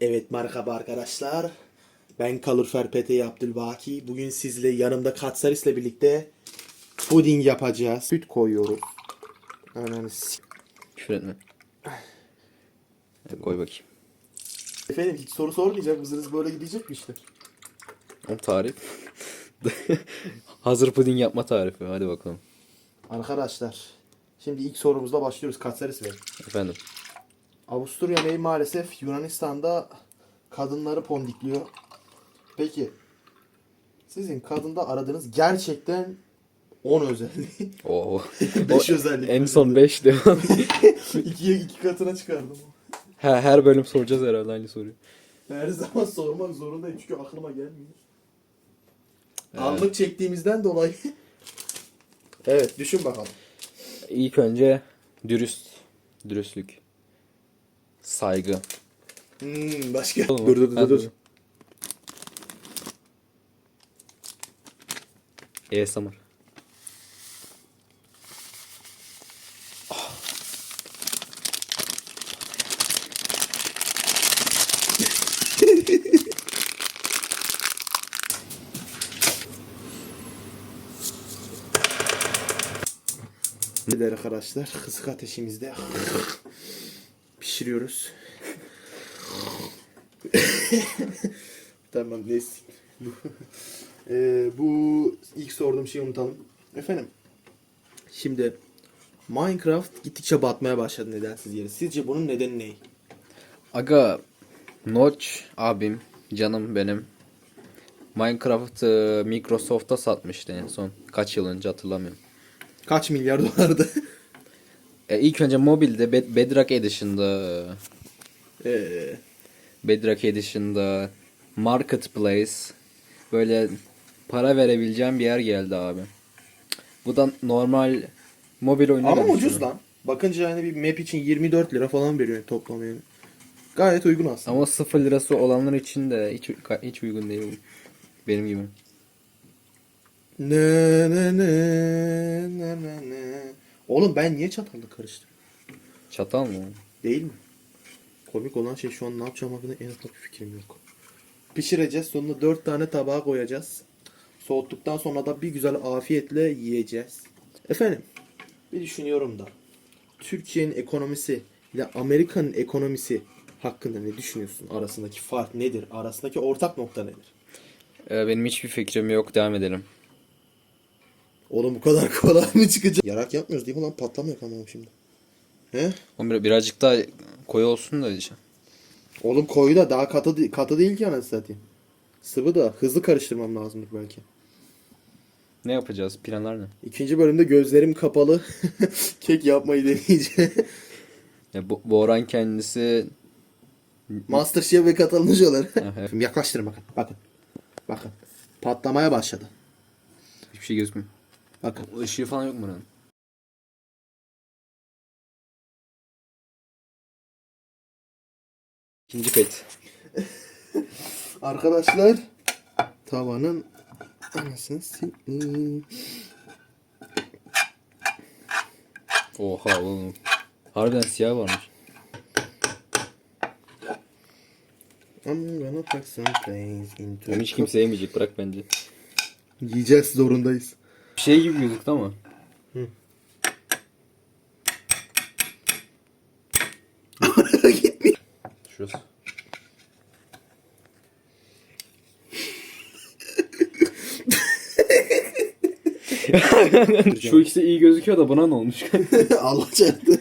Evet merhaba arkadaşlar. Ben Kalorifer PT Abdülbaki. Bugün sizle yanımda Katsaris'le birlikte puding yapacağız. Süt koyuyoruz. Ananı s- Küfür etme. Hadi koy bakayım. Efendim hiç soru sormayacak mısınız? Böyle gidecek mi işte? O tarif. Hazır puding yapma tarifi. Hadi bakalım. Arkadaşlar şimdi ilk sorumuzla başlıyoruz Katsaris Bey. Efendim. Avusturya Bey maalesef Yunanistan'da kadınları pondikliyor. Peki sizin kadında aradığınız gerçekten 10 özelliği. Oo. 5 özellik. en son 5 devam. İkiye iki katına çıkardım. her, her bölüm soracağız herhalde aynı soruyu. Her zaman sormak zorundayım çünkü aklıma gelmiyor. Evet. Anlık çektiğimizden dolayı. evet düşün bakalım. İlk önce dürüst. Dürüstlük. Saygı. Hmm, başka. Olur mu? Dur dur dur dur. ASMR. Arkadaşlar? Kısık ateşimizde pişiriyoruz. tamam neyse. Bu, Eee, bu ilk sorduğum şeyi unutalım. Efendim. Şimdi Minecraft gittikçe batmaya başladı nedensiz yeri. Sizce bunun nedeni ne? Aga Notch abim canım benim Minecraft'ı Microsoft'a satmıştı en son. Kaç yıl önce hatırlamıyorum. Kaç milyar dolardı? E, ilk önce mobilde Bed- Bedrock Edition'da Eee Bedrock Edition'da Marketplace böyle para verebileceğim bir yer geldi abi. Bu da normal mobil oyunu. Ama ucuz lan. Bakınca yani bir map için 24 lira falan veriyor toplam yani. Gayet uygun aslında. Ama 0 lirası olanlar için de hiç hiç uygun değil. Benim gibi. Ne ne ne ne ne ne. Oğlum ben niye çatalla karıştırıyorum? Çatal mı? Değil mi? Komik olan şey şu an ne yapacağım hakkında en ufak bir fikrim yok. Pişireceğiz. Sonuna 4 tane tabağa koyacağız. Soğuttuktan sonra da bir güzel afiyetle yiyeceğiz. Efendim bir düşünüyorum da. Türkiye'nin ekonomisi ile Amerika'nın ekonomisi hakkında ne düşünüyorsun? Arasındaki fark nedir? Arasındaki ortak nokta nedir? Ee, benim hiçbir fikrim yok. Devam edelim. Oğlum bu kadar kolay mı çıkacak? Yarak yapmıyoruz değil mi lan? Patlamıyor kamam şimdi. He? Oğlum bir- birazcık daha koyu olsun da işte. Oğlum koyu da daha katı, de- katı değil ki anasını satayım. Sıvı da hızlı karıştırmam lazımdır belki. Ne yapacağız? Planlar ne? İkinci bölümde gözlerim kapalı kek yapmayı deneyeceğim. Ya, bu, Boran kendisi Masterchef ve katılımcı olarak. evet. Şimdi yaklaştırın bakın. Bakın. Bakın. Patlamaya başladı. hiçbir şey gözükmüyor. Bakın. O ışığı falan yok mu buranın? İkinci pet. Arkadaşlar tavanın anasını sikeyim. Oha oğlum. Harbiden siyah varmış. I'm gonna pack some things into Onu hiç kimse yemeyecek bırak bence. Yiyeceğiz zorundayız. Şey gibi gözüktü ama. Gitmiyor. Şurası. Şu ikisi iyi gözüküyor da buna ne olmuş? Allah çarptı.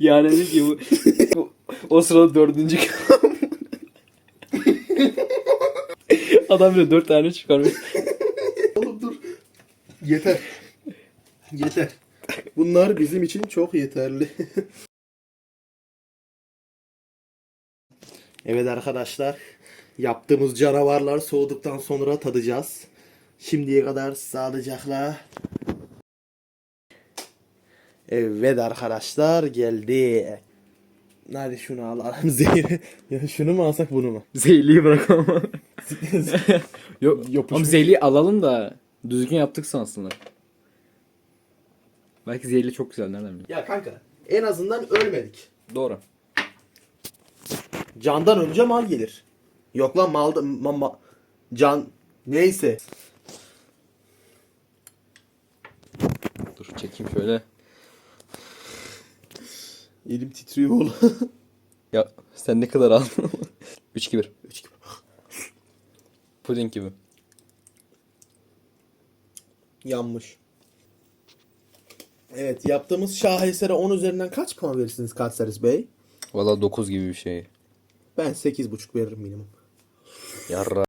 yani dedi ki bu, bu- o sırada dördüncü Adam bile dört tane çıkarmış. Oğlum. Yeter. Yeter. Bunlar bizim için çok yeterli. evet arkadaşlar. Yaptığımız canavarlar soğuduktan sonra tadacağız. Şimdiye kadar sağlıcakla. Evet arkadaşlar geldi. Hadi şunu alalım zehri. Ya şunu mu alsak bunu mu? Zeyli'yi bırak ama. Yok, Yapışmış. ama Zeyli'yi alalım da düzgün yaptık sansınlar. Belki Zeyli çok güzel nereden bileyim. Ya kanka en azından ölmedik. Doğru. Candan önce mal gelir. Yok lan mal, ma, ma- can neyse. Dur çekeyim şöyle. Elim titriyor oğlum. Ya sen ne kadar aldın? 3 2 1. Üç gibi. Puding gibi. Yanmış. Evet yaptığımız şahesere 10 üzerinden kaç puan verirsiniz Katseris Bey? Valla 9 gibi bir şey. Ben 8.5 veririm minimum. Yarra.